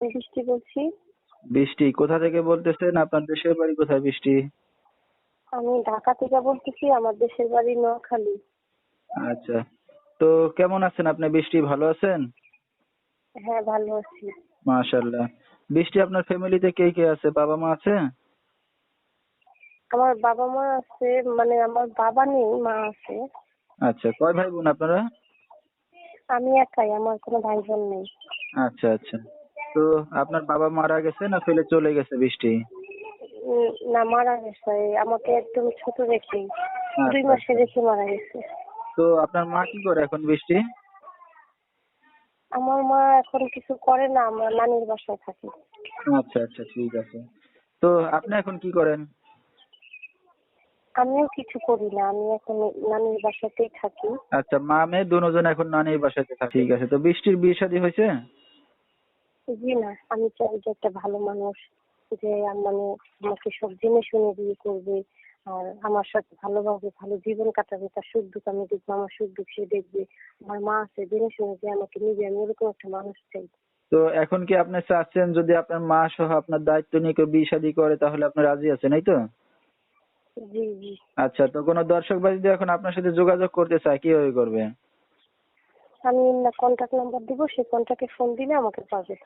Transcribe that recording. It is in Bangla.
বৃষ্টি বলছি? বৃষ্টি কোথা থেকে বলতেছেন? আপনার দেশের বাড়ি কোথায় বৃষ্টি? আমি ঢাকা থেকে বলতেছি আমার দেশের বাড়ি নোয়াখালী। আচ্ছা তো কেমন আছেন আপনি? বৃষ্টি ভালো আছেন? হ্যাঁ ভালো আছি। মাশাল্লাহ বৃষ্টি আপনার ফ্যামিলিতে কে কে আছে? বাবা মা আছে? আমার বাবা মা আছে মানে আমার বাবা নেই মা আছে। আচ্ছা কয় ভাই বোন আপনারা? আমি একাই আমার কোনো ভাই বোন নেই। আচ্ছা আচ্ছা। তো আপনার বাবা মারা গেছে না ফেলে চলে গেছে বৃষ্টি? না মারা গেছে। আমাকে একদম ছোট রেখে দুই আচ্ছা, মাসে আচ্ছা। রেখে মারা গেছে। তো আপনার মা কি করে এখন বৃষ্টি? আমার মা এখন কিছু করে না আমরা নানির বাসায় থাকি। আচ্ছা আচ্ছা ঠিক আছে। তো আপনি এখন কি করেন? আমিও কিছু করি না আমি এখন নানির বাসাতেই থাকি। আচ্ছা মা মেয়ে দুজন এখন নানির বাসাতে থাকে। ঠিক আছে তো বৃষ্টির বিয়ে শাদী হয়েছে? জি না। আমি চাই যে একটা ভালো মানুষ যে মানে আমাকে সব জেনে শুনে বিয়ে করবে আর আমার সাথে ভালোভাবে ভালো জীবন কাটাবে তার সুখ দুঃখ আমি দেখব আমার সুখ দুঃখ সে দেখবে। আমার মা আছে জেনে শুনে যে আমাকে নিবে আমি এরকম একটা মানুষ চাই। তো এখন কি আপনি চাচ্ছেন যদি আপনার মা সহ আপনার দায়িত্ব নিয়ে কেউ বিয়ে শাদী করে তাহলে আপনি রাজি আছেন এই তো? জি জি। আচ্ছা তো কোনো দর্শক বা যদি এখন আপনার সাথে যোগাযোগ করতে চায় কীভাবে করবে? আমি কন্ট্যাক্ট নাম্বার দিব সেই কন্ট্যাক্টে ফোন দিলে আমাকে পাবে।